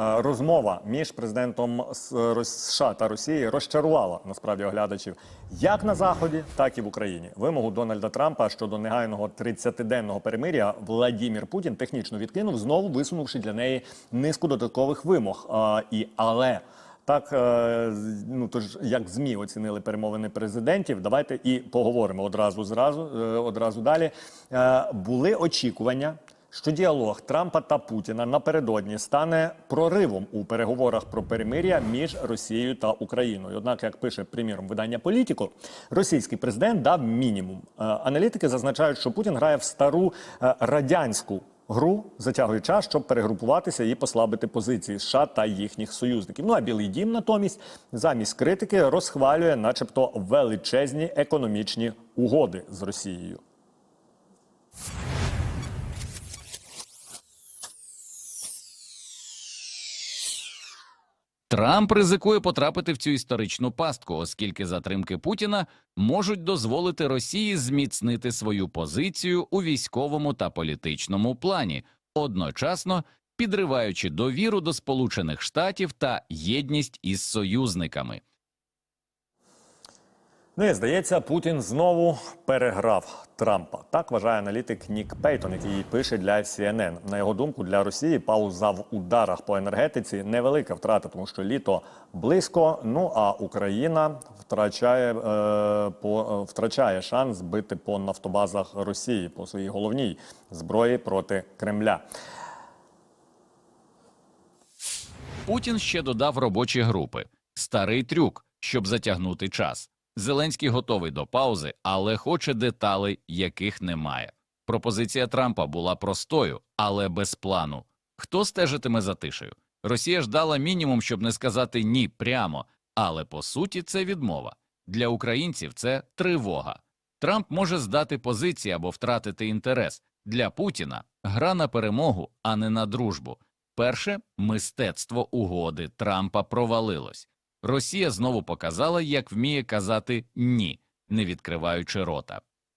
Е, Розмова між президентом США та Росії розчарувала насправді оглядачів як на заході, так і в Україні. Вимогу Дональда Трампа щодо негайного 30-денного перемиря Владімір Путін технічно відкинув, знову висунувши для неї низку додаткових вимог. А, і але так, е, ну тож як змі оцінили перемовини президентів. Давайте і поговоримо одразу зразу, е, одразу далі. Е, Були очікування. Що діалог Трампа та Путіна напередодні стане проривом у переговорах про перемир'я між Росією та Україною. Однак, як пише приміром видання Політіко, російський президент дав мінімум. Е, Аналітики зазначають, що Путін грає в стару е, радянську гру, затягує час, щоб перегрупуватися і послабити позиції США та їхніх союзників. Ну а Білий Дім натомість замість критики розхвалює, начебто, величезні економічні угоди з Росією. Трамп ризикує потрапити в цю історичну пастку, оскільки затримки Путіна можуть дозволити Росії зміцнити свою позицію у військовому та політичному плані, одночасно підриваючи довіру до Сполучених Штатів та єдність із союзниками. Ну і здається, Путін знову переграв Трампа. Так вважає аналітик Нік Пейтон, який пише для CNN. На його думку, для Росії пауза в ударах по енергетиці невелика втрата, тому що літо близько. Ну а Україна втрачає е, по е, втрачає шанс бити по нафтобазах Росії по своїй головній зброї проти Кремля. Путін ще додав робочі групи. Старий трюк, щоб затягнути час. Зеленський готовий до паузи, але хоче деталей, яких немає. Пропозиція Трампа була простою, але без плану. Хто стежитиме за тишею? Росія ж дала мінімум, щоб не сказати ні прямо, але по суті це відмова. Для українців це тривога. Трамп може здати позиції або втратити інтерес. Для Путіна гра на перемогу, а не на дружбу. Перше мистецтво угоди Трампа провалилось. Росія знову показала, як вміє казати ні, не відкриваючи рота.